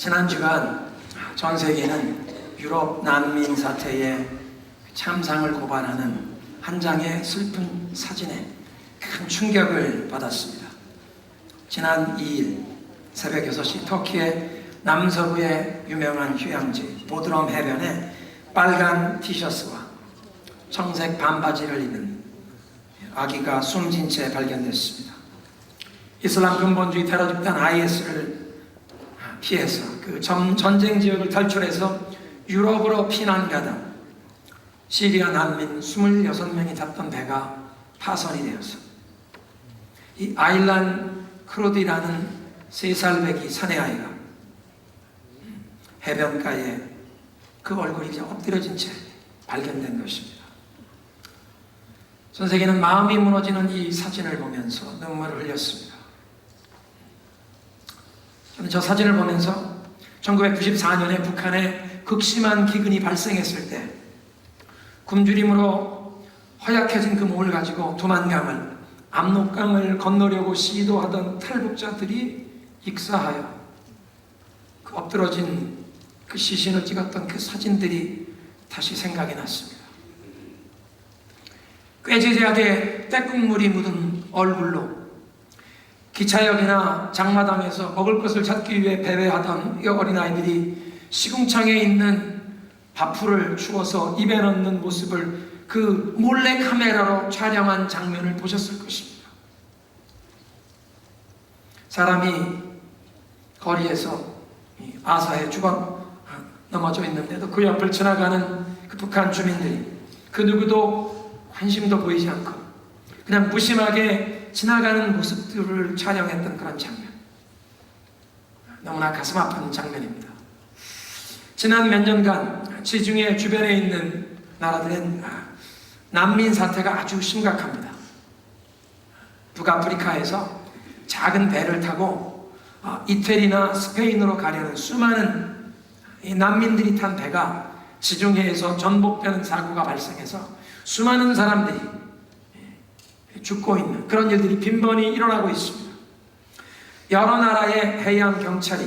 지난 주간 전 세계는 유럽 난민 사태에 참상을 고발하는 한 장의 슬픈 사진에 큰 충격을 받았습니다. 지난 2일 새벽 6시 터키의 남서부의 유명한 휴양지 보드럼 해변에 빨간 티셔츠와 청색 반바지를 입은 아기가 숨진 채 발견됐습니다. 이슬람 근본주의 테러 집단 IS를 피해서 그 전, 전쟁 지역을 탈출해서 유럽으로 피난 가다 시리아 난민 26명이 탔던 배가 파손이 되어서 이 아일란 크로디라는 세살 배기 사내아이가 해변가에 그 얼굴이 이제 엎드려진 채 발견된 것입니다. 전 세계는 마음이 무너지는 이 사진을 보면서 눈물을 흘렸습니다. 저 사진을 보면서 1994년에 북한에 극심한 기근이 발생했을 때 굶주림으로 허약해진 그 몸을 가지고 도만강을 압록강을 건너려고 시도하던 탈북자들이 익사하여 그 엎드러진 그 시신을 찍었던 그 사진들이 다시 생각이 났습니다. 꾀지대하게 때국물이 묻은 얼굴로 기차역이나 장마당에서 먹을 것을 찾기 위해 배회하던 이 어린아이들이 시궁창에 있는 밥풀을 주워서 입에 넣는 모습을 그 몰래 카메라로 촬영한 장면을 보셨을 것입니다. 사람이 거리에서 아사에 죽어 넘어져 있는데도 그 옆을 지나가는 그 북한 주민들이 그 누구도 관심도 보이지 않고 그냥 무심하게 지나가는 모습들을 촬영했던 그런 장면. 너무나 가슴 아픈 장면입니다. 지난 몇 년간 지중해 주변에 있는 나라들은 난민 사태가 아주 심각합니다. 북아프리카에서 작은 배를 타고 이태리나 스페인으로 가려는 수많은 난민들이 탄 배가 지중해에서 전복되는 사고가 발생해서 수많은 사람들이 죽고 있는 그런 일들이 빈번히 일어나고 있습니다. 여러 나라의 해양 경찰이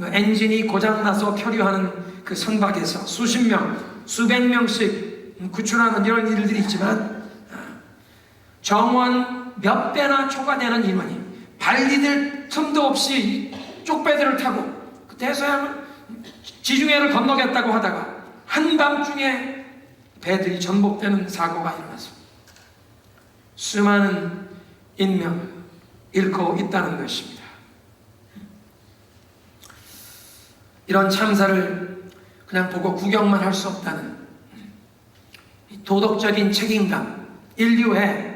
엔진이 고장나서 표류하는 그 선박에서 수십 명, 수백 명씩 구출하는 이런 일들이 있지만 정원 몇 배나 초과되는 인원이 발디딜 틈도 없이 쪽배들을 타고 그 대서양을 지중해를 건너겠다고 하다가 한밤중에 배들이 전복되는 사고가 일어났습니다. 수많은 인명을 잃고 있다는 것입니다. 이런 참사를 그냥 보고 구경만 할 수 없다는 도덕적인 책임감, 인류의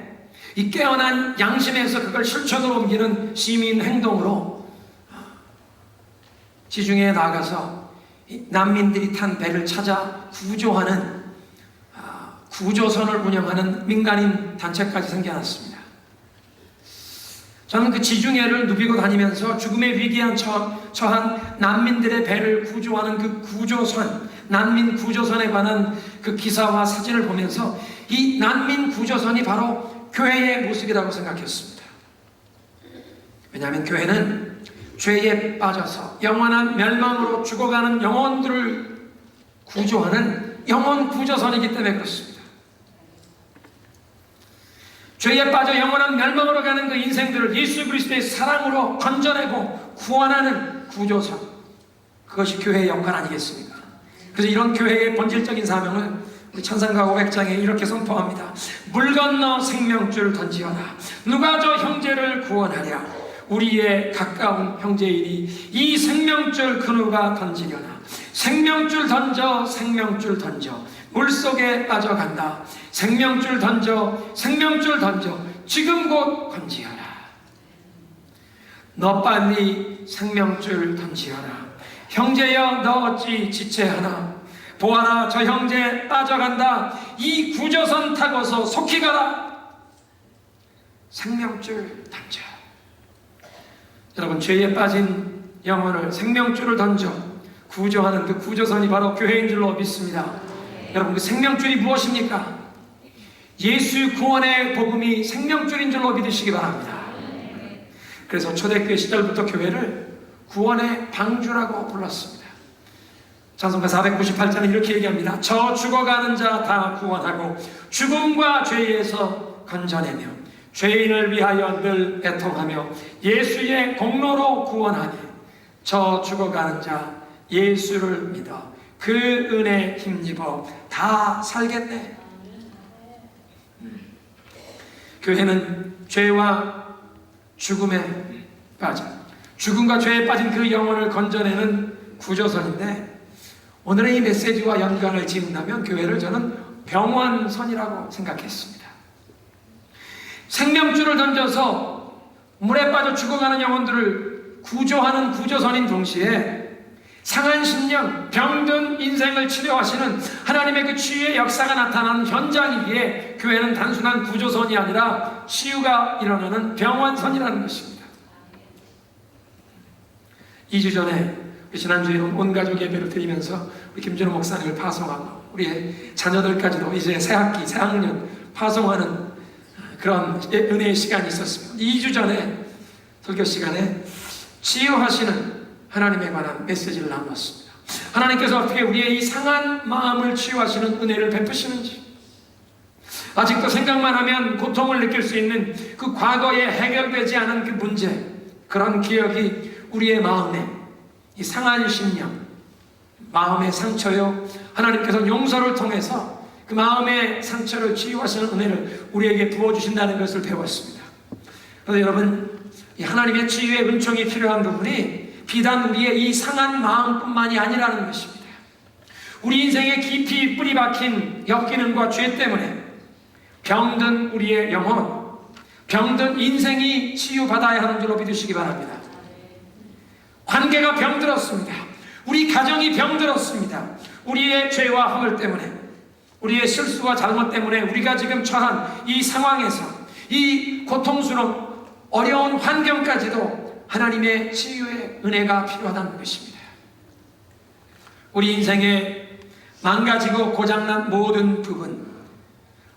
이 깨어난 양심에서 그걸 실천으로 옮기는 시민 행동으로 지중해에 나가서 난민들이 탄 배를 찾아 구조하는 구조선을 운영하는 민간인 단체까지 생겨났습니다. 저는 그 지중해를 누비고 다니면서 죽음의 위기에 처 한 난민들의 배를 구조하는 그 구조선, 난민 구조선에 관한 그 기사와 사진을 보면서 이 난민 구조선이 바로 교회의 모습이라고 생각했습니다. 왜냐하면 교회는 죄에 빠져서 영원한 멸망으로 죽어가는 영혼들을 구조하는 영혼 구조선이기 때문에 그렇습니다. 죄에 빠져 영원한 멸망으로 가는 그 인생들을 예수 그리스도의 사랑으로 건져내고 구원하는 구조선. 그것이 교회의 역할 아니겠습니까? 그래서 이런 교회의 본질적인 사명을 우리 천상가 500장에 이렇게 선포합니다. 물 건너 생명줄 던지어라. 누가 저 형제를 구원하랴. 우리의 가까운 형제이니 이 생명줄 그 누가 던지려나. 생명줄 던져 생명줄 던져. 물 속에 빠져간다. 생명줄 던져, 생명줄 던져. 지금 곧 건지어라. 너 빨리 생명줄 던지어라. 형제여, 너 어찌 지체하나? 보아라, 저 형제 빠져간다. 이 구조선 타고서 속히 가라. 생명줄 던져. 여러분, 죄에 빠진 영혼을 생명줄을 던져 구조하는 그 구조선이 바로 교회인 줄로 믿습니다. 여러분 그 생명줄이 무엇입니까? 예수 구원의 복음이 생명줄인 줄로 믿으시기 바랍니다. 그래서 초대교회 시절부터 교회를 구원의 방주라고 불렀습니다. 찬송가 498장은 이렇게 얘기합니다. 저 죽어가는 자 다 구원하고 죽음과 죄에서 건져내며 죄인을 위하여 늘 애통하며 예수의 공로로 구원하니 저 죽어가는 자 예수를 믿어 그 은혜 힘입어 다 살겠네. 교회는 죄와 죽음에 빠져 죽음과 죄에 빠진 그 영혼을 건져내는 구조선인데 오늘의 이 메시지와 연관을 짓는다면 교회를 저는 병원선이라고 생각했습니다. 생명줄을 던져서 물에 빠져 죽어가는 영혼들을 구조하는 구조선인 동시에 상한 심령, 병든 인생을 치료하시는 하나님의 그 치유의 역사가 나타나는 현장이기에 교회는 단순한 구조선이 아니라 치유가 일어나는 병원선이라는 것입니다. 2주 전에 지난주에 온 가족 예배를 드리면서 우리 김준호 목사님을 파송하고 우리의 자녀들까지도 이제 새학기, 새학년 파송하는 그런 은혜의 시간이 있었습니다. 2주 전에 설교 시간에 치유하시는 하나님에 관한 메시지를 나눴습니다. 하나님께서 어떻게 우리의 이 상한 마음을 치유하시는 은혜를 베푸시는지 아직도 생각만 하면 고통을 느낄 수 있는 그 과거에 해결되지 않은 그 문제 그런 기억이 우리의 마음에 이 상한 심령 마음의 상처요 하나님께서 용서를 통해서 그 마음의 상처를 치유하시는 은혜를 우리에게 부어주신다는 것을 배웠습니다. 그래서 여러분 이 하나님의 치유의 은총이 필요한 부분이 비단 우리의 이 상한 마음뿐만이 아니라는 것입니다. 우리 인생에 깊이 뿌리 박힌 역기능과 죄 때문에 병든 우리의 영혼, 병든 인생이 치유받아야 하는 줄로 믿으시기 바랍니다. 관계가 병들었습니다. 우리 가정이 병들었습니다. 우리의 죄와 허물 때문에, 우리의 실수와 잘못 때문에 우리가 지금 처한 이 상황에서 이 고통스러운 어려운 환경까지도 하나님의 치유의 은혜가 필요하다는 것입니다. 우리 인생에 망가지고 고장난 모든 부분,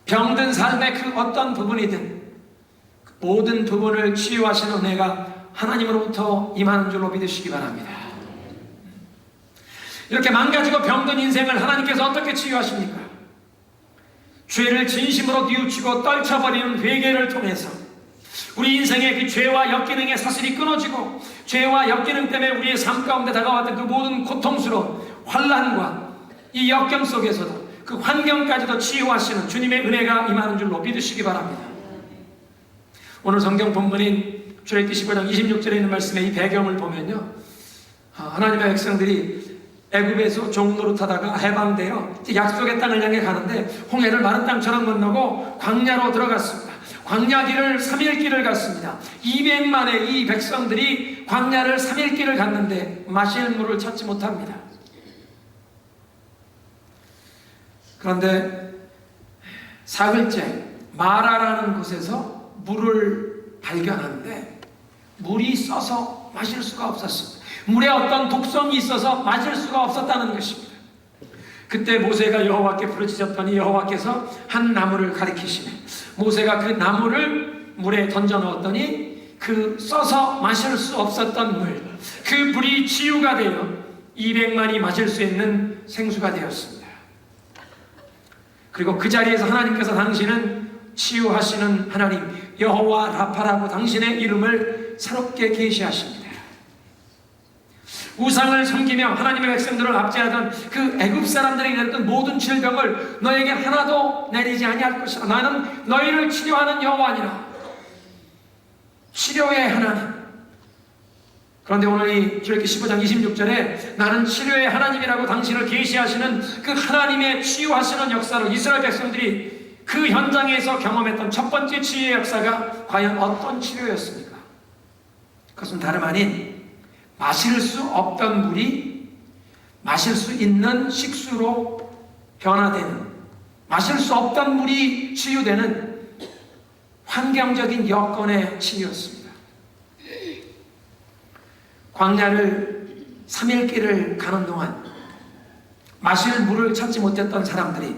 병든 삶의 그 어떤 부분이든 그 모든 부분을 치유하시는 은혜가 하나님으로부터 임하는 줄로 믿으시기 바랍니다. 이렇게 망가지고 병든 인생을 하나님께서 어떻게 치유하십니까? 죄를 진심으로 뉘우치고 떨쳐버리는 회개를 통해서 우리 인생의 그 죄와 역기능의 사슬이 끊어지고 죄와 역기능 때문에 우리의 삶 가운데 다가왔던 그 모든 고통스러운 환란과 이 역경 속에서도 그 환경까지도 치유하시는 주님의 은혜가 임하는 줄로 믿으시기 바랍니다. 오늘 성경 본문인 출애굽기 15장 26절에 있는 말씀의 이 배경을 보면요. 아, 하나님의 백성들이 애굽에서 종노릇하다가 해방되어 약속의 땅을 향해 가는데 홍해를 마른 땅처럼 건너고 광야로 들어갔습니다. 광야 길을 3일 길을 갔습니다. 200만의 이 백성들이 광야를 3일 길을 갔는데 마실 물을 찾지 못합니다. 그런데 사흘째 마라라는 곳에서 물을 발견하는데 물이 써서 마실 수가 없었습니다. 물에 어떤 독성이 있어서 마실 수가 없었다는 것입니다. 그때 모세가 여호와께 부르짖었더니 여호와께서 한 나무를 가리키시네. 모세가 그 나무를 물에 던져 넣었더니 그 써서 마실 수 없었던 물, 그 물이 치유가 되어 200만이 마실 수 있는 생수가 되었습니다. 그리고 그 자리에서 하나님께서 당신은 치유하시는 하나님 여호와 라파라고 당신의 이름을 새롭게 계시하십니다. 우상을 섬기며 하나님의 백성들을 압제하던 그 애굽 사람들에게 내렸던 모든 질병을 너에게 하나도 내리지 아니할 것이라 나는 너희를 치료하는 여호와니라 치료의 하나님 그런데 오늘 이 출애굽기 15장 26절에 나는 치료의 하나님이라고 당신을 계시하시는 그 하나님의 치유하시는 역사로 이스라엘 백성들이 그 현장에서 경험했던 첫 번째 치유의 역사가 과연 어떤 치료였습니까? 그것은 다름 아닌 마실 수 없던 물이 마실 수 있는 식수로 변화되는 마실 수 없던 물이 치유되는 환경적인 여건의 치유였습니다. 광야를 3일 길을 가는 동안 마실 물을 찾지 못했던 사람들이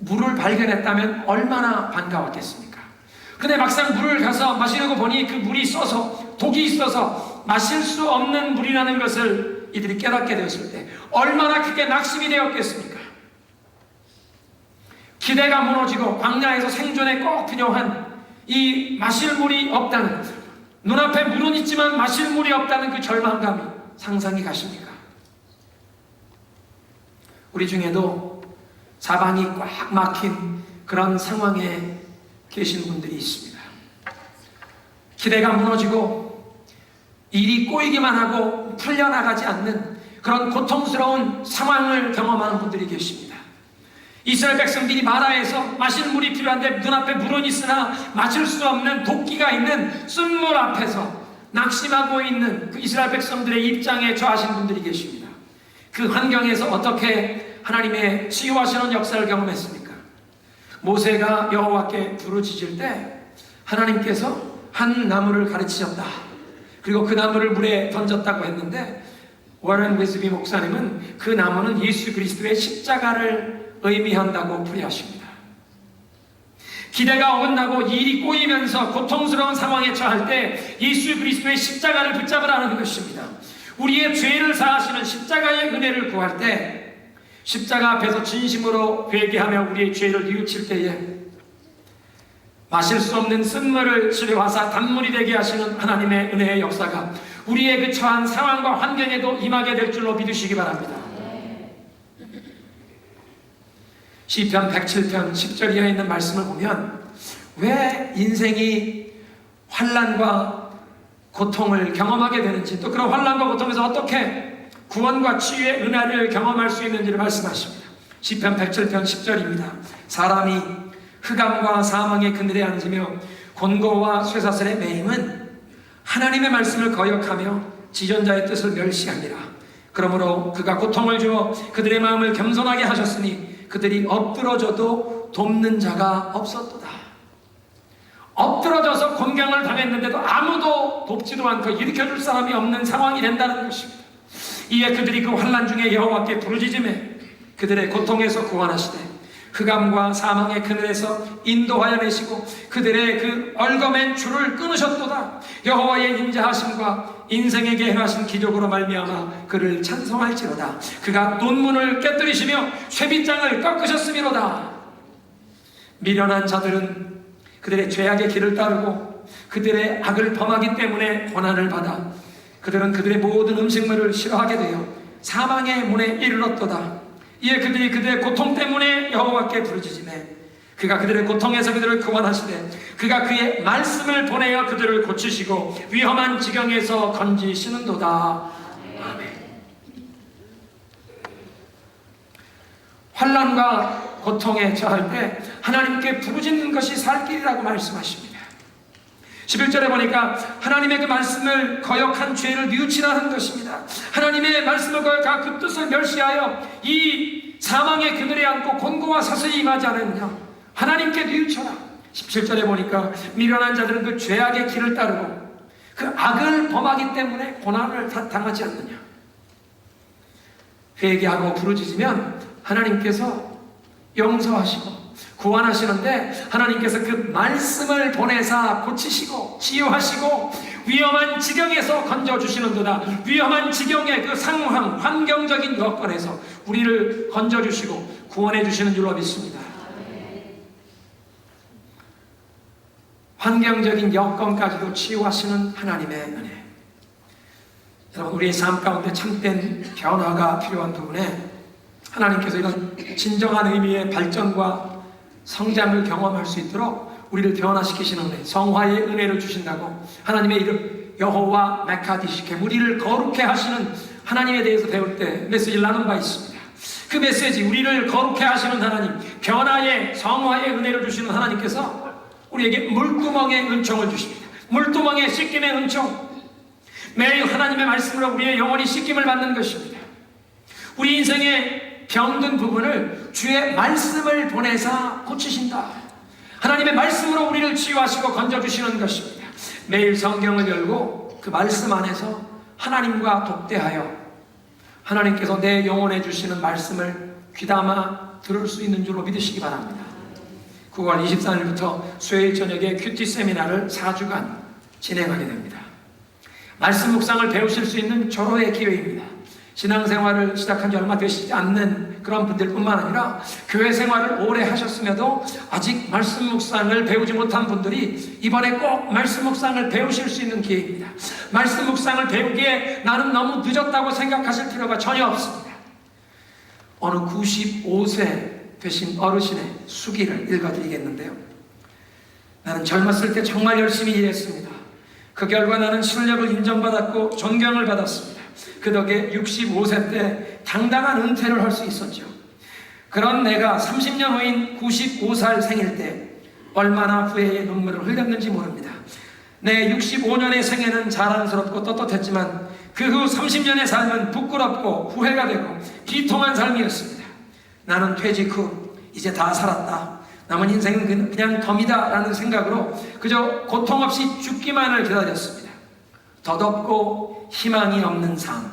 물을 발견했다면 얼마나 반가웠겠습니까? 근데 막상 물을 가서 마시려고 보니 그 물이 써서 독이 있어서 마실 수 없는 물이라는 것을 이들이 깨닫게 되었을 때 얼마나 크게 낙심이 되었겠습니까? 기대가 무너지고 광야에서 생존에 꼭 필요한 이 마실 물이 없다는 눈앞에 물은 있지만 마실 물이 없다는 그 절망감이 상상이 가십니까? 우리 중에도 사방이 꽉 막힌 그런 상황에 계신 분들이 있습니다. 기대가 무너지고 일이 꼬이기만 하고 풀려나가지 않는 그런 고통스러운 상황을 경험하는 분들이 계십니다. 이스라엘 백성들이 마라에서 마실 물이 필요한데 눈앞에 물은 있으나 마실 수 없는 도끼가 있는 쓴물 앞에서 낙심하고 있는 그 이스라엘 백성들의 입장에 처하신 분들이 계십니다. 그 환경에서 어떻게 하나님의 치유하시는 역사를 경험했습니까? 모세가 여호와께 부르짖을 때 하나님께서 한 나무를 가르치셨다. 그리고 그 나무를 물에 던졌다고 했는데 워렌 웨스비 목사님은 그 나무는 예수 그리스도의 십자가를 의미한다고 풀이하십니다. 기대가 어긋나고 일이 꼬이면서 고통스러운 상황에 처할 때 예수 그리스도의 십자가를 붙잡으라는 것입니다. 우리의 죄를 사하시는 십자가의 은혜를 구할 때 십자가 앞에서 진심으로 회개하며 우리의 죄를 뉘우칠 때에 마실 수 없는 쓴물을 치료하사 단물이 되게 하시는 하나님의 은혜의 역사가 우리의 그 처한 상황과 환경에도 임하게 될 줄로 믿으시기 바랍니다. 시편 107편 10절 이하에 있는 말씀을 보면 왜 인생이 환란과 고통을 경험하게 되는지 또 그런 환란과 고통에서 어떻게 구원과 치유의 은혜를 경험할 수 있는지를 말씀하십니다. 시편 107편 10절입니다. 사람이 흑암과 사망의 그늘에 앉으며 곤고와 쇠사슬의 매임은 하나님의 말씀을 거역하며 지존자의 뜻을 멸시하니라. 그러므로 그가 고통을 주어 그들의 마음을 겸손하게 하셨으니 그들이 엎드러져도 돕는 자가 없었도다. 엎드러져서 곤경을 당했는데도 아무도 돕지도 않고 일으켜줄 사람이 없는 상황이 된다는 것입니다. 이에 그들이 그 환란 중에 여호와께 부르짖음에 그들의 고통에서 구원하시되 흑암과 사망의 그늘에서 인도하여 내시고 그들의 그 얼거맨 줄을 끊으셨도다. 여호와의 인자하심과 인생에게 행하신 기적으로 말미암아 그를 찬송할지로다. 그가 논문을 깨뜨리시며 쇠빗장을 꺾으셨음이로다. 미련한 자들은 그들의 죄악의 길을 따르고 그들의 악을 범하기 때문에 고난을 받아 그들은 그들의 모든 음식물을 싫어하게 되어 사망의 문에 이르렀도다. 이에 그들이 그들의 고통 때문에 여호와께 부르짖으매 그가 그들의 고통에서 그들을 구원하시되 그가 그의 말씀을 보내어 그들을 고치시고 위험한 지경에서 건지시는도다. 아멘. 환란과 고통에 처할 때 하나님께 부르짖는 것이 살 길이라고 말씀하십니다. 11절에 보니까 하나님의 그 말씀을 거역한 죄를 뉘우치라는 것입니다. 하나님의 말씀을 거역하고 그 뜻을 멸시하여 이 사망의 그늘에 앉고 곤고와 사슬이 임하지 않았느냐. 하나님께 뉘우쳐라. 17절에 보니까 미련한 자들은 그 죄악의 길을 따르고 그 악을 범하기 때문에 고난을 당하지 않느냐. 회개하고 부르짖으면 하나님께서 용서하시고 구원하시는데 하나님께서 그 말씀을 보내사 고치시고 치유하시고 위험한 지경에서 건져주시는도다. 위험한 지경의 그 상황 환경적인 여건에서 우리를 건져주시고 구원해 주시는 줄로 믿습니다. 환경적인 여건까지도 치유하시는 하나님의 은혜. 여러분 우리의 삶 가운데 참된 변화가 필요한 부분에 하나님께서 이런 진정한 의미의 발전과 성장을 경험할 수 있도록 우리를 변화시키시는 은혜, 성화의 은혜를 주신다고 하나님의 이름 여호와 메카디시케 우리를 거룩해 하시는 하나님에 대해서 배울 때 메시지를 나눈 바 있습니다. 그 메시지 우리를 거룩해 하시는 하나님, 변화의 성화의 은혜를 주시는 하나님께서 우리에게 물구멍의 은총을 주십니다. 물구멍의 씻김의 은총. 매일 하나님의 말씀으로 우리의 영혼이 씻김을 받는 것입니다. 우리 인생의 병든 부분을 주의 말씀을 보내사 고치신다. 하나님의 말씀으로 우리를 치유하시고 건져주시는 것입니다. 매일 성경을 열고 그 말씀 안에서 하나님과 독대하여 하나님께서 내 영혼에 주시는 말씀을 귀담아 들을 수 있는 줄로 믿으시기 바랍니다. 9월 23일부터 수요일 저녁에 큐티 세미나를 4주간 진행하게 됩니다. 말씀 묵상을 배우실 수 있는 절호의 기회입니다. 신앙생활을 시작한 지 얼마 되시지 않는 그런 분들뿐만 아니라 교회 생활을 오래 하셨음에도 아직 말씀 묵상을 배우지 못한 분들이 이번에 꼭 말씀 묵상을 배우실 수 있는 기회입니다. 말씀 묵상을 배우기에 나는 너무 늦었다고 생각하실 필요가 전혀 없습니다. 어느 95세 되신 어르신의 수기를 읽어드리겠는데요. 나는 젊었을 때 정말 열심히 일했습니다. 그 결과 나는 실력을 인정받았고 존경을 받았습니다. 그 덕에 65세 때 당당한 은퇴를 할 수 있었죠. 그런 내가 30년 후인 95살 생일 때 얼마나 후회의 눈물을 흘렸는지 모릅니다. 내 65년의 생애는 자랑스럽고 떳떳했지만 그 후 30년의 삶은 부끄럽고 후회가 되고 비통한 삶이었습니다. 나는 퇴직 후 이제 다 살았다. 남은 인생은 그냥 덤이다 라는 생각으로 그저 고통 없이 죽기만을 기다렸습니다. 덧없고 희망이 없는 삶.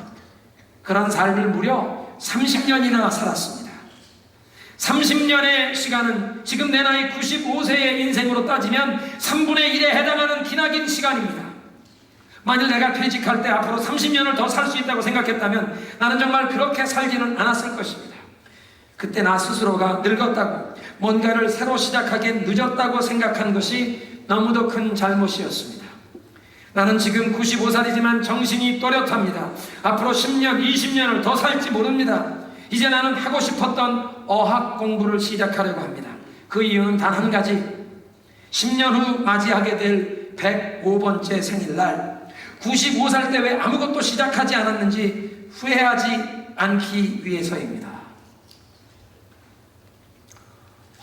그런 삶을 무려 30년이나 살았습니다. 30년의 시간은 지금 내 나이 95세의 인생으로 따지면 3분의 1에 해당하는 기나긴 시간입니다. 만일 내가 퇴직할 때 앞으로 30년을 더 살 수 있다고 생각했다면 나는 정말 그렇게 살지는 않았을 것입니다. 그때 나 스스로가 늙었다고 뭔가를 새로 시작하기엔 늦었다고 생각한 것이 너무도 큰 잘못이었습니다. 나는 지금 95살이지만 정신이 또렷합니다. 앞으로 10년, 20년을 더 살지 모릅니다. 이제 나는 하고 싶었던 어학 공부를 시작하려고 합니다. 그 이유는 단 한 가지. 10년 후 맞이하게 될 105번째 생일날 95살 때 왜 아무것도 시작하지 않았는지 후회하지 않기 위해서입니다.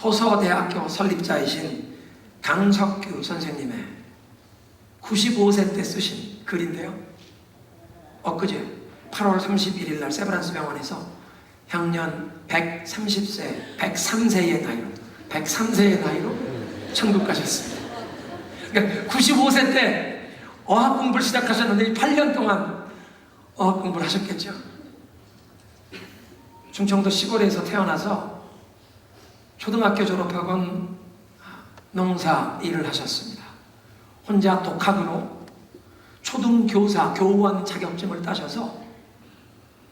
호서대학교 설립자이신 강석규 선생님의 95세 때 쓰신 글인데요. 엊그제 8월 31일 날 세브란스 병원에서 향년 130세, 103세의 나이로, 103세의 나이로 천국 가셨습니다. 그러니까 95세 때 어학 공부를 시작하셨는데 8년 동안 어학 공부를 하셨겠죠. 충청도 시골에서 태어나서 초등학교 졸업하곤 농사 일을 하셨습니다. 혼자 독학으로 초등교사, 교원 자격증을 따셔서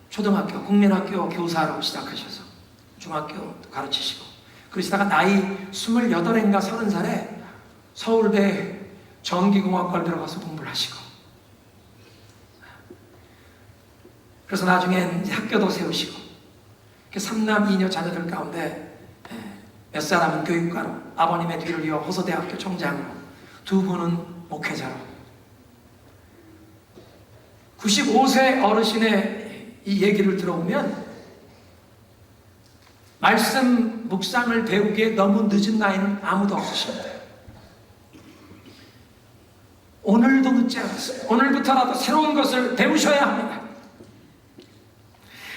초등학교, 국민학교 교사로 시작하셔서 중학교 가르치시고 그러시다가 나이 28인가 30살에 서울대 전기공학과를 들어가서 공부를 하시고 그래서 나중엔 학교도 세우시고 그 삼남 이녀 자녀들 가운데 예, 몇 사람은 교육가로 아버님의 뒤를 이어 호서대학교 총장으로 두 분은 목회자로 95세 어르신의 이 얘기를 들어보면 말씀 묵상을 배우기에 너무 늦은 나이는 아무도 없으십니다. 오늘도 늦지 않았어요. 오늘부터라도 새로운 것을 배우셔야 합니다.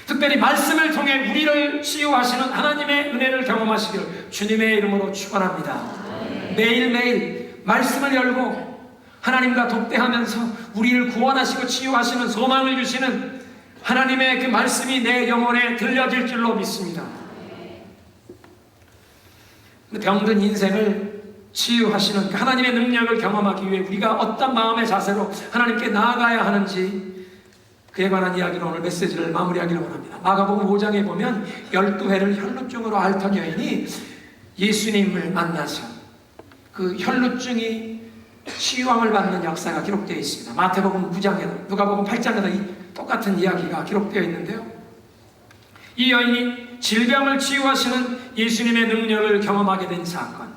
특별히 말씀을 통해 우리를 치유하시는 하나님의 은혜를 경험하시기를 주님의 이름으로 축원합니다. 매일매일 말씀을 열고 하나님과 독대하면서 우리를 구원하시고 치유하시는 소망을 주시는 하나님의 그 말씀이 내 영혼에 들려질 줄로 믿습니다. 병든 인생을 치유하시는 그 하나님의 능력을 경험하기 위해 우리가 어떤 마음의 자세로 하나님께 나아가야 하는지 그에 관한 이야기로 오늘 메시지를 마무리하기를 원합니다. 마가복음 5장에 보면 12회를 혈루증으로 앓던 여인이 예수님을 만나서 그 혈루증이 치유함을 받는 역사가 기록되어 있습니다. 마태복음 9장에도 누가복음 8장에도 이 똑같은 이야기가 기록되어 있는데요. 이 여인이 질병을 치유하시는 예수님의 능력을 경험하게 된 사건.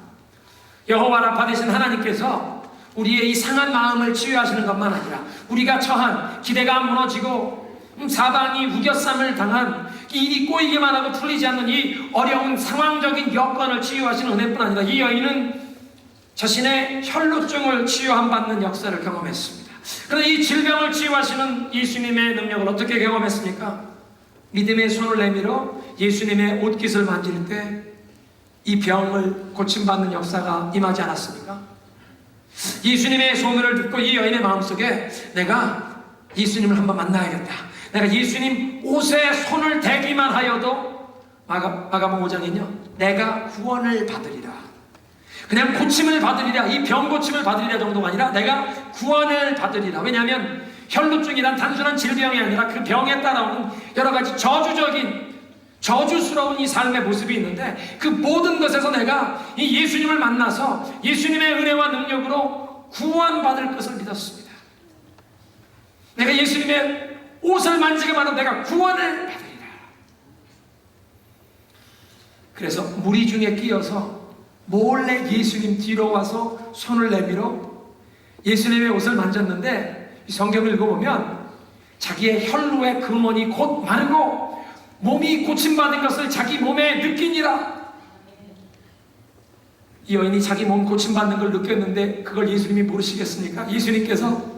여호와라 받으신 하나님께서 우리의 이 상한 마음을 치유하시는 것만 아니라 우리가 처한 기대가 무너지고 음, 사방이 우겨쌈을 당한 일이 꼬이기만 하고 풀리지 않는 이 어려운 상황적인 여건을 치유하시는 은혜뿐 아니라 이 여인은 자신의 혈루증을 치유함 받는 역사를 경험했습니다. 그런데 이 질병을 치유하시는 예수님의 능력을 어떻게 경험했습니까? 믿음의 손을 내밀어 예수님의 옷깃을 만질 때 이 병을 고침받는 역사가 임하지 않았습니까? 예수님의 소문을 듣고 이 여인의 마음속에 내가 예수님을 한번 만나야겠다. 내가 예수님 옷에 손을 대기만 하여도 마가, 마가복 5장은요 내가 구원을 받으리라 그냥 고침을 받으리라 이 병 고침을 받으리라 정도가 아니라 내가 구원을 받으리라 왜냐하면 혈루증이란 단순한 질병이 아니라 그 병에 따라오는 여러 가지 저주적인 저주스러운 이 삶의 모습이 있는데 그 모든 것에서 내가 이 예수님을 만나서 예수님의 은혜와 능력으로 구원받을 것을 믿었습니다. 내가 예수님의 옷을 만지기만 하면 내가 구원을 받으리라. 그래서 무리 중에 끼어서 몰래 예수님 뒤로 와서 손을 내밀어 예수님의 옷을 만졌는데 이 성경을 읽어보면 자기의 혈루의 근원이 곧 마르고 몸이 고침받은 것을 자기 몸에 느끼니라. 이 여인이 자기 몸 고침받는 걸 느꼈는데 그걸 예수님이 모르시겠습니까? 예수님께서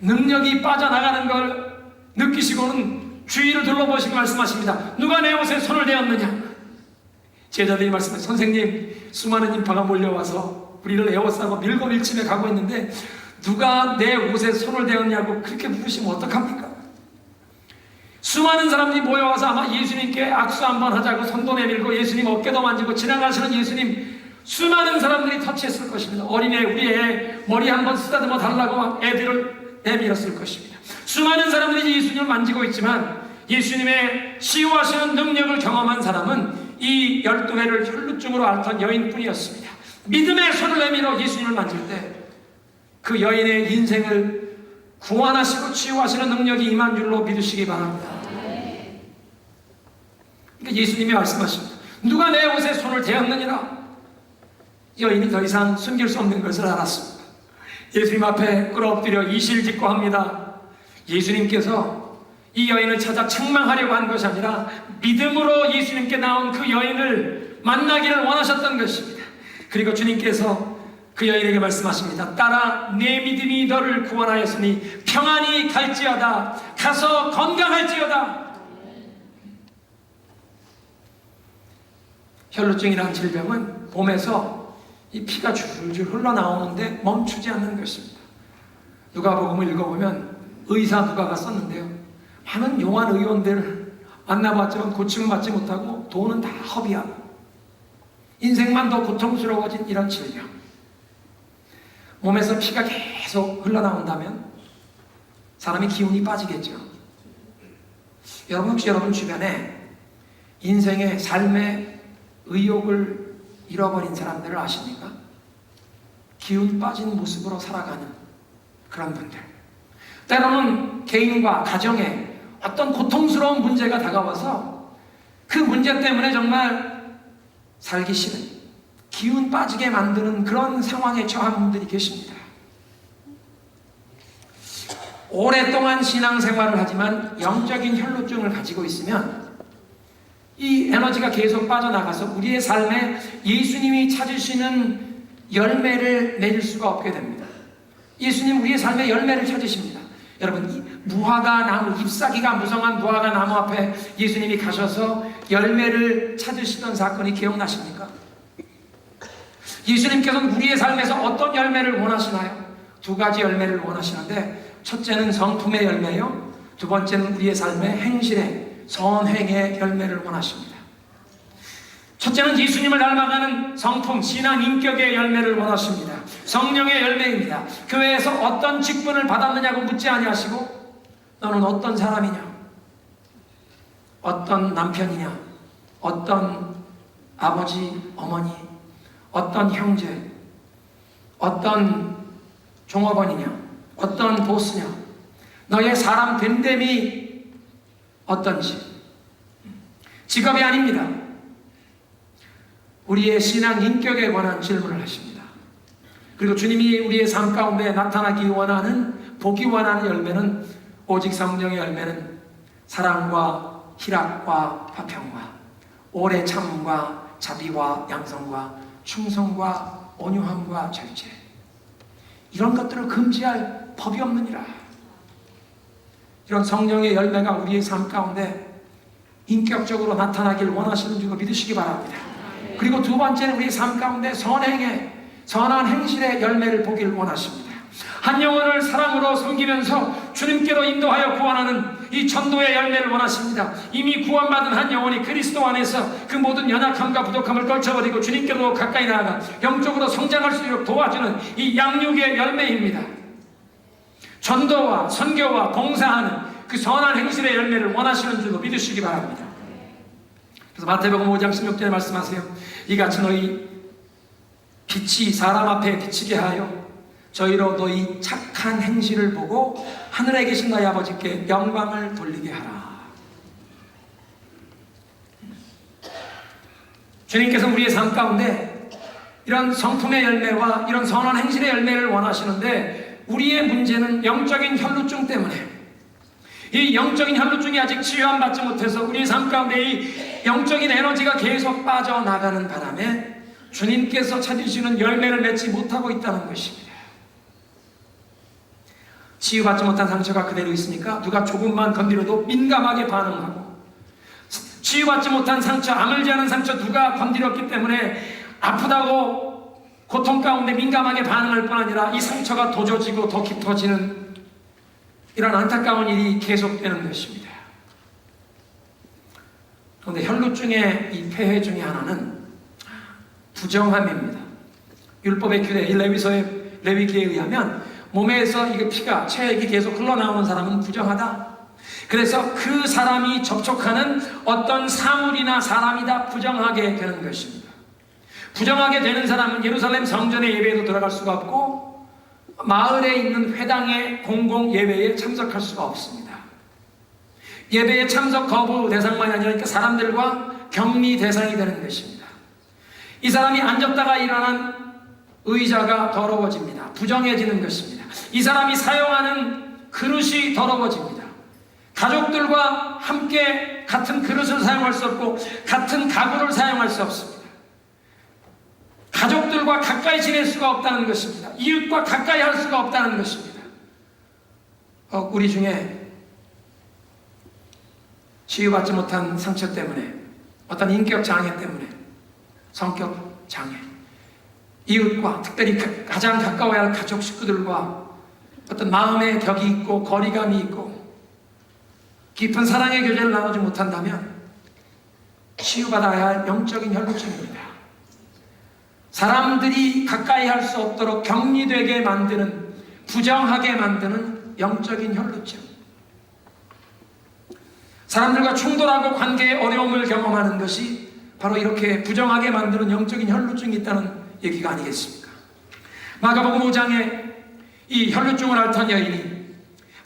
능력이 빠져나가는 걸 느끼시고는 주위를 둘러보시고 말씀하십니다. 누가 내 옷에 손을 대었느냐? 제자들이 말씀해 선생님 수많은 인파가 몰려와서 우리를 에워싸고 밀고 밀침해 가고 있는데 누가 내 옷에 손을 대었냐고 그렇게 물으시면 어떡합니까? 수많은 사람들이 모여와서 아마 예수님께 악수 한번 하자고 손도 내밀고 예수님 어깨도 만지고 지나가시는 예수님 수많은 사람들이 터치했을 것입니다. 어린애 우리 애 머리 한번 쓰다듬어 달라고 애들을 내밀었을 것입니다. 수많은 사람들이 예수님을 만지고 있지만 예수님의 치유하시는 능력을 경험한 사람은 이 열두 해를 혈루증으로 앓던 여인뿐이었습니다. 믿음의 손을 내밀어 예수님을 만질 때 그 여인의 인생을 구원하시고 치유하시는 능력이 임한 줄로 믿으시기 바랍니다. 그러니까 예수님이 말씀하십니다. 누가 내 옷에 손을 대었느니라? 여인이 더 이상 숨길 수 없는 것을 알았습니다. 예수님 앞에 끌어엎드려 이실직고 합니다. 예수님께서 이 여인을 찾아 책망하려고 한 것이 아니라 믿음으로 예수님께 나온 그 여인을 만나기를 원하셨던 것입니다. 그리고 주님께서 그 여인에게 말씀하십니다. 따라 내 믿음이 너를 구원하였으니 평안히 갈지어다. 가서 건강할지어다. 혈루증이라는 질병은 몸에서 이 피가 줄줄 흘러나오는데 멈추지 않는 것입니다. 누가복음을 읽어보면 의사 누가가 썼는데요. 많은 용한 의원들 만나봤지만 고침을 받지 못하고 돈은 다 허비야. 인생만 더 고통스러워진 이런 질병. 몸에서 피가 계속 흘러나온다면 사람이 기운이 빠지겠죠. 여러분 혹시 여러분 주변에 인생의 삶의 의욕을 잃어버린 사람들을 아십니까? 기운 빠진 모습으로 살아가는 그런 분들. 때로는 개인과 가정에 어떤 고통스러운 문제가 다가와서 그 문제 때문에 정말 살기 싫은 기운 빠지게 만드는 그런 상황에 처한 분들이 계십니다. 오랫동안 신앙생활을 하지만 영적인 혈루증을 가지고 있으면 이 에너지가 계속 빠져나가서 우리의 삶에 예수님이 찾으시는 열매를 맺을 수가 없게 됩니다. 예수님 우리의 삶에 열매를 찾으십니다. 여러분 무화과 나무 잎사귀가 무성한 무화과 나무 앞에 예수님이 가셔서 열매를 찾으시던 사건이 기억나십니까? 예수님께서는 우리의 삶에서 어떤 열매를 원하시나요? 두 가지 열매를 원하시는데 첫째는 성품의 열매요. 두 번째는 우리의 삶의 행실의 선행의 열매를 원하십니다. 첫째는 예수님을 닮아가는 성품, 신앙 인격의 열매를 원하십니다. 성령의 열매입니다. 교회에서 어떤 직분을 받았느냐고 묻지 아니하시고 너는 어떤 사람이냐? 어떤 남편이냐? 어떤 아버지, 어머니, 어떤 형제, 어떤 종업원이냐, 어떤 보스냐, 너의 사람 됨됨이 어떤지. 직업이 아닙니다. 우리의 신앙 인격에 관한 질문을 하십니다. 그리고 주님이 우리의 삶 가운데 나타나기 원하는, 보기 원하는 열매는 오직 성령의 열매는 사랑과 희락과 화평과 오래 참음과 자비와 양성과 충성과 온유함과 절제. 이런 것들을 금지할 법이 없느니라. 이런 성령의 열매가 우리의 삶 가운데 인격적으로 나타나길 원하시는 줄로 믿으시기 바랍니다 그리고 두 번째는 우리의 삶 가운데 선행의 선한 행실의 열매를 보기를 원하십니다 한 영혼을 사랑으로 섬기면서 주님께로 인도하여 구원하는 이 전도의 열매를 원하십니다. 이미 구원받은 한 영혼이 그리스도 안에서 그 모든 연약함과 부족함을 떨쳐버리고 주님께로 가까이 나아가 영적으로 성장할 수 있도록 도와주는 이 양육의 열매입니다. 전도와 선교와 봉사하는 그 선한 행실의 열매를 원하시는 줄로 믿으시기 바랍니다. 그래서 마태복음 5장 16절에 말씀하세요. 이같이 너희 빛이 사람 앞에 비치게 하여 저희로 너희 착한 행실을 보고 하늘에 계신 너희 아버지께 영광을 돌리게 하라. 주님께서 우리의 삶 가운데 이런 성품의 열매와 이런 선한 행실의 열매를 원하시는데 우리의 문제는 영적인 혈루증 때문에 이 영적인 혈루증이 아직 치유함 받지 못해서 우리의 삶 가운데 이 영적인 에너지가 계속 빠져나가는 바람에 주님께서 찾으시는 열매를 맺지 못하고 있다는 것입니다. 치유받지 못한 상처가 그대로 있으니까 누가 조금만 건드려도 민감하게 반응하고 치유받지 못한 상처, 아물지 않은 상처 누가 건드렸기 때문에 아프다고 고통 가운데 민감하게 반응할 뿐 아니라 이 상처가 도져지고 더 깊어지는 이런 안타까운 일이 계속되는 것입니다. 그런데 혈루증의 이 폐해 중에 하나는 부정함입니다. 율법의 규례, 이 레위서의 레위기에 의하면 몸에서 이게 피가 체액이 계속 흘러나오는 사람은 부정하다. 그래서 그 사람이 접촉하는 어떤 사물이나 사람이 다 부정하게 되는 것입니다. 부정하게 되는 사람은 예루살렘 성전의 예배에도 들어갈 수가 없고 마을에 있는 회당의 공공 예배에 참석할 수가 없습니다. 예배에 참석 거부 대상만이 아니라 사람들과 격리 대상이 되는 것입니다. 이 사람이 앉았다가 일어난 의자가 더러워집니다. 부정해지는 것입니다. 이 사람이 사용하는 그릇이 더러워집니다. 가족들과 함께 같은 그릇을 사용할 수 없고 같은 가구를 사용할 수 없습니다. 가족들과 가까이 지낼 수가 없다는 것입니다. 이웃과 가까이 할 수가 없다는 것입니다. 어, 우리 중에 치유받지 못한 상처 때문에 어떤 인격 장애 때문에 성격 장애 이웃과 특별히 가장 가까워야 할 가족 식구들과 어떤 마음의 벽이 있고 거리감이 있고 깊은 사랑의 교제를 나누지 못한다면 치유받아야 할 영적인 혈루증입니다. 사람들이 가까이 할 수 없도록 격리되게 만드는 부정하게 만드는 영적인 혈루증. 사람들과 충돌하고 관계에 어려움을 경험하는 것이 바로 이렇게 부정하게 만드는 영적인 혈루증이 있다는 얘기가 아니겠습니까? 마가복음 5장에 이 혈루증을 앓던 여인이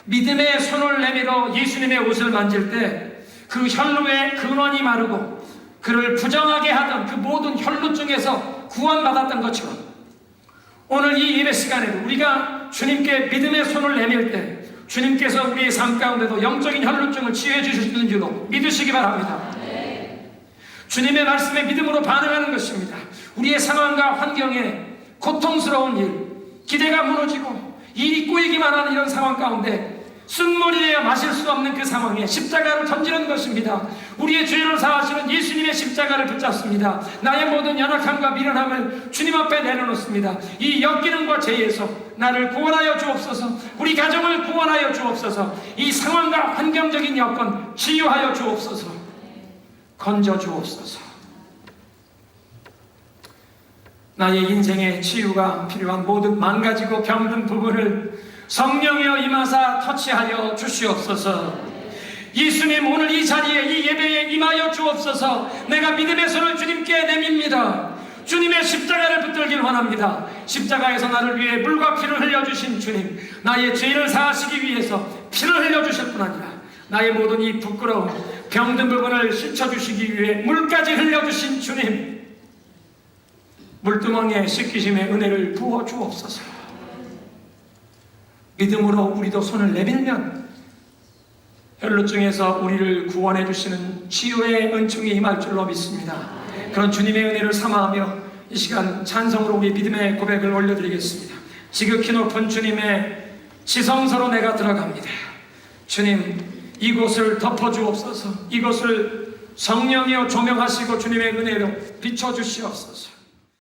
믿음의 손을 내밀어 예수님의 옷을 만질 때 그 혈루의 근원이 마르고 그를 부정하게 하던 그 모든 혈루증에서 구원받았던 것처럼 오늘 이 예배 시간에도 우리가 주님께 믿음의 손을 내밀 때 주님께서 우리의 삶 가운데도 영적인 혈루증을 치유해 주시는 줄로 믿으시기 바랍니다. 주님의 말씀에 믿음으로 반응하는 것입니다. 우리의 상황과 환경에 고통스러운 일, 기대가 무너지고 일이 꼬이기만 하는 이런 상황 가운데 쓴물이에야 마실 수 없는 그 상황에 십자가를 던지는 것입니다. 우리의 죄를 사하시는 예수님의 십자가를 붙잡습니다. 나의 모든 연약함과 미련함을 주님 앞에 내려놓습니다. 이 역기능과 죄에서 나를 구원하여 주옵소서. 우리 가정을 구원하여 주옵소서. 이 상황과 환경적인 여건 치유하여 주옵소서. 건져 주옵소서. 나의 인생의 치유가 필요한 모든 망가지고 병든 부분을 성령이여 임하사 터치하여 주시옵소서. 예수님 오늘 이 자리에 이 예배에 임하여 주옵소서. 내가 믿음의 손을 주님께 내밉니다. 주님의 십자가를 붙들길 원합니다. 십자가에서 나를 위해 물과 피를 흘려주신 주님, 나의 죄를 사하시기 위해서 피를 흘려주실 뿐 아니라 나의 모든 이 부끄러움, 병든 부분을 씻어주시기 위해 물까지 흘려주신 주님, 물두멍에 씻기심의 은혜를 부어 주옵소서. 믿음으로 우리도 손을 내밀면 혈루증에서 우리를 구원해 주시는 치유의 은총이 임할 줄로 믿습니다. 그런 주님의 은혜를 삼아하며 이 시간 찬성으로 우리 믿음의 고백을 올려드리겠습니다. 지극히 높은 주님의 지성소로 내가 들어갑니다. 주님 이곳을 덮어주옵소서 이곳을 성령이여 조명하시고 주님의 은혜로 비춰주시옵소서